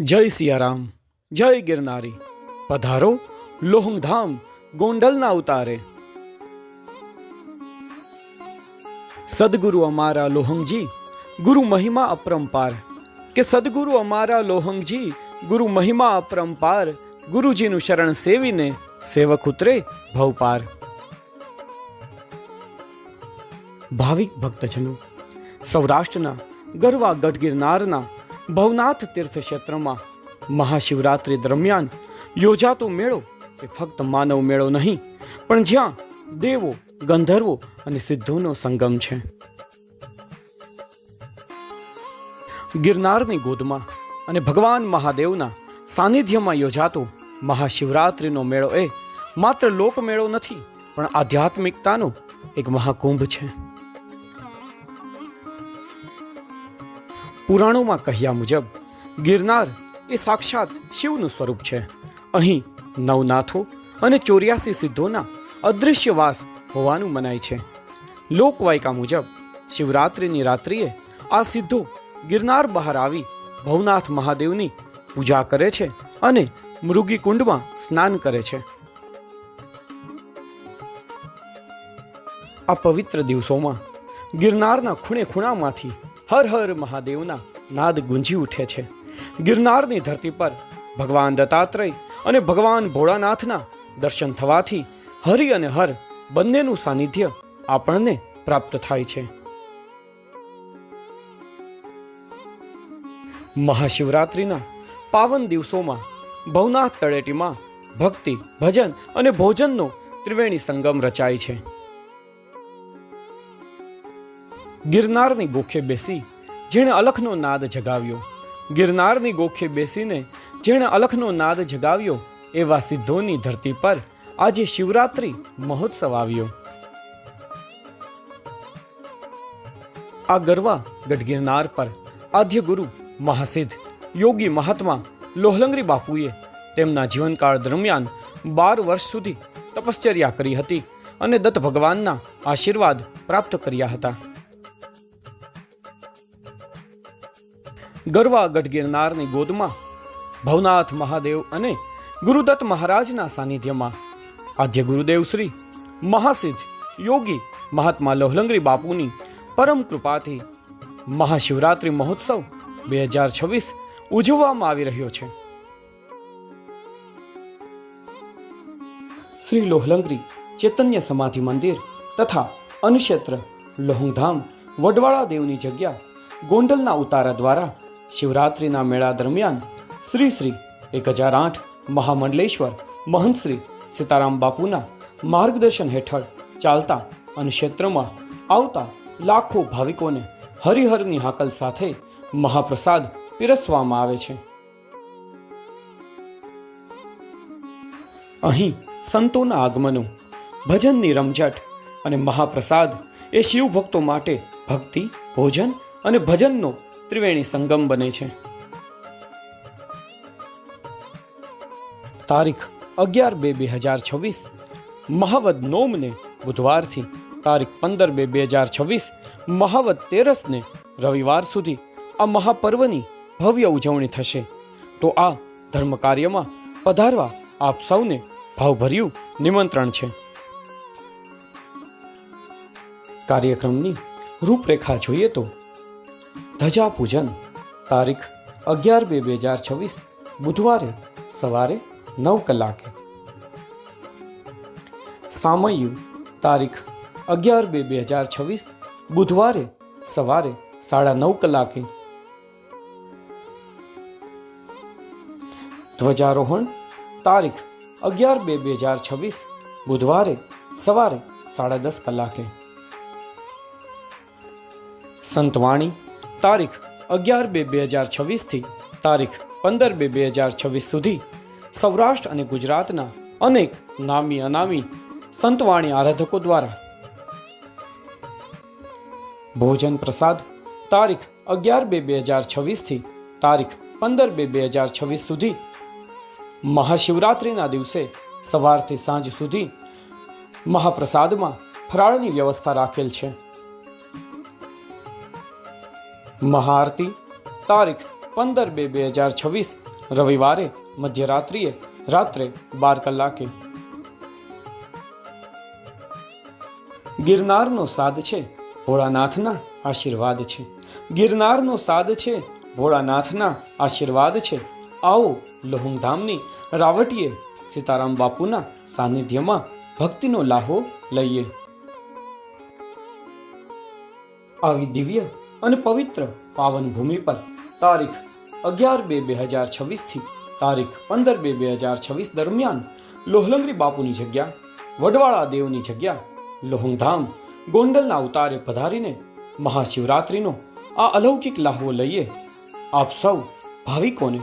જય સિયારામ, જય ગિરનારી. પધારો લોહંગધામ ગોંડલના ઉતારે. સદગુરુ અમારા લોહંગજી, ગુરુ મહિમા અપરંપાર. કે સદગુરુ અમારા લોહંગજી, ગુરુ મહિમા અપરંપાર, ગુરુજીનું શરણ સેવીને સેવક ઉતરે ભવપાર. ભાવિક ભક્તજનો, સૌરાષ્ટ્રના ગરવા ગઢ ગિરનારના ભવનાથ તીર્થ ક્ષેત્રમાં મહાશિવરાત્રિ દરમિયાન યોજાતો મેળો એ ફક્ત માનવ મેળો નહીં, પણ જ્યાં દેવો, ગંધર્વો અને સિદ્ધોનો સંગમ છે. ગિરનારની ગોદમાં અને ભગવાન મહાદેવના સાનિધ્યમાં યોજાતો મહાશિવરાત્રિનો મેળો એ માત્ર લોકમેળો નથી, પણ આધ્યાત્મિકતાનો એક મહાકુંભ છે. પુરાણોમાં કહ્યા મુજબ, ગિરનાર એ સાક્ષાત શિવનું સ્વરૂપ છે. અહીં નવનાથો અને ચોર્યાસી સિદ્ધોના અદૃશ્યવાસ હોવાનું મનાય છે. લોકવાયકા મુજબ, શિવરાત્રિની રાત્રિએ આ સિદ્ધો ગિરનાર બહાર આવી ભવનાથ મહાદેવની પૂજા કરે છે અને મૃગીકુંડમાં સ્નાન કરે છે. આ પવિત્ર દિવસોમાં ગિરનારના ખૂણે ખૂણામાંથી હર હર મહાદેવના નાદ ગુંજી ઉઠે છે. ગિરનારની ધરતી પર ભગવાન દત્તાત્રેય અને ભગવાન ભોળાનાથના દર્શન થવાથી હરિ અને હર બંનેનું સાનિધ્ય આપણને પ્રાપ્ત થાય છે. મહાશિવરાત્રિના પાવન દિવસોમાં ભવનાથ તળેટીમાં ભક્તિ, ભજન અને ભોજનનો ત્રિવેણી સંગમ રચાય છે. ગિરનારની ગોખે બેસી જેણે અલખનો નાદ જગાવ્યો. ગિરનારની ગોખે બેસીને જેણે અલખનો નાદ જગાવ્યો એવા સિદ્ધોની ધરતી પર આજે શિવરાત્રિ મહોત્સવ આવ્યો. આ ગરવા ગઢ ગિરનાર પર આદ્ય ગુરુ મહાસિદ્ધ યોગી મહાત્મા લોહલંગરી બાપુએ તેમના જીવનકાળ દરમિયાન બાર વર્ષ સુધી તપશ્ચર્યા કરી હતી અને દત્ત ભગવાનના આશીર્વાદ પ્રાપ્ત કર્યા હતા. ગરવા ગઢ ગિરનારની ગોદમાં ભવનાથ મહાદેવ અને ગુરુદત્ત મહારાજના સાનિધ્યમાં આદ્ય ગુરુદેવ શ્રી મહાસિદ્ધ યોગી મહાત્મા લોહલંગરી બાપુની પરમ કૃપાથી મહાશિવરાત્રિ મહોત્સવ બે હજાર છવ્વીસ ઉજવવામાં આવી રહ્યો છે. શ્રી લોહલંગરી ચૈતન્ય સમાધિ મંદિર તથા અનુક્ષેત્ર લોહંગધામ વડવાળા દેવની જગ્યા ગોંડલના ઉતારા દ્વારા શિવરાત્રિના મેળા દરમિયાન શ્રી શ્રી એક હજાર આઠ મહામંડલેશ્વર, મહંત શ્રી સીતારામ બાપુના માર્ગદર્શન હેઠળ ચાલતા અન્નક્ષેત્રમાં આવતા લાખો ભાવિકોને હરિહરની હાકલ સાથે મહાપ્રસાદ પીરસવામાં આવે છે. અહીં સંતોના આગમનો, ભજનની રમઝટ અને મહાપ્રસાદ એ શિવ ભક્તો માટે ભક્તિ, ભોજન અને ભજનનો ત્રિવેણી સંગમ બને છે. તારીખ અગિયાર બે બે હજાર છવ્વીસ, મહાવદ નોમને બુધવારથી તારીખ પંદર બે બે હજાર છવ્વીસ, મહાવદ તેરસને રવિવાર સુધી આ મહાપર્વની ભવ્ય ઉજવણી થશે. તો આ ધર્મ કાર્યમાં પધારવા આપ સૌને ભાવભર્યું નિમંત્રણ છે. કાર્યક્રમની રૂપરેખા જોઈએ તો ધજા પૂજન તારીખ અગિયાર બે બે હજાર છવ્વીસ, બુધવારે સવારે નવ કલાકે. સામયુ તારીખ અગિયાર બે બે હજાર છવ્વીસ, બુધવારે સવારે સાડા નવ કલાકે. ધ્વજારોહણ, તારીખ અગિયાર બે બે હજાર છવ્વીસ, બુધવારે સવારે સાડા દસ કલાકે. સંતવાણી તારીખ અગિયાર બે બે હજાર છવ્વીસથી તારીખ પંદર બે બે હજાર છવ્વીસ સુધી સૌરાષ્ટ્ર અને ગુજરાતના અનેક નામી અનામી સંતવાણી આરાધકો દ્વારા ભોજન પ્રસાદ તારીખ અગિયાર બે બે હજાર છવ્વીસથી તારીખ પંદર બે બે હજાર છવ્વીસ સુધી મહાશિવરાત્રિના દિવસે સવારથી સાંજ સુધી મહાપ્રસાદમાં ફરાળની વ્યવસ્થા રાખેલ છે. મહાઆરતી, તારીખ પંદર બે બે હજાર છવ્વીસ, રવિવારે મધ્યરાત્રિએ રાત્રે બાર કલાકે. ગિરનારનો સાદ છે, ભોળાનાથના આશીર્વાદ છે. ગિરનારનો સાદ છે, ભોળાનાથના આશીર્વાદ છે. આવો લોહુંગધામની રાવટીએ સીતારામ બાપુના સાનિધ્યમાં ભક્તિનો લાહો લઈએ. આવી દિવ્ય અને પવિત્ર પાવન ભૂમિ પર તારીખ અગિયાર બે બે હજાર છવ્વીસથી તારીખ પંદર બે બે હજાર છવ્વીસ દરમિયાન લોહલંગરી બાપુની જગ્યા વડવાળા દેવની જગ્યા લોહંગધામ ગોંડલના અવતારે પધારીને મહાશિવરાત્રિનો આ અલૌકિક લાહવો લઈએ, આપ સૌ ભાવિકોને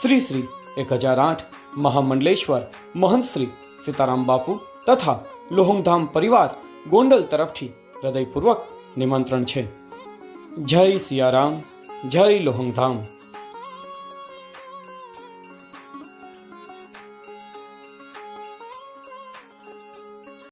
શ્રી શ્રી એક હજાર આઠ મહામંડલેશ્વર, મહંત શ્રી સીતારામ બાપુ તથા લોહંગધામ પરિવાર ગોંડલ તરફથી હૃદયપૂર્વક નિમંત્રણ છે. જય સિયારામ જય લોહંગધામ.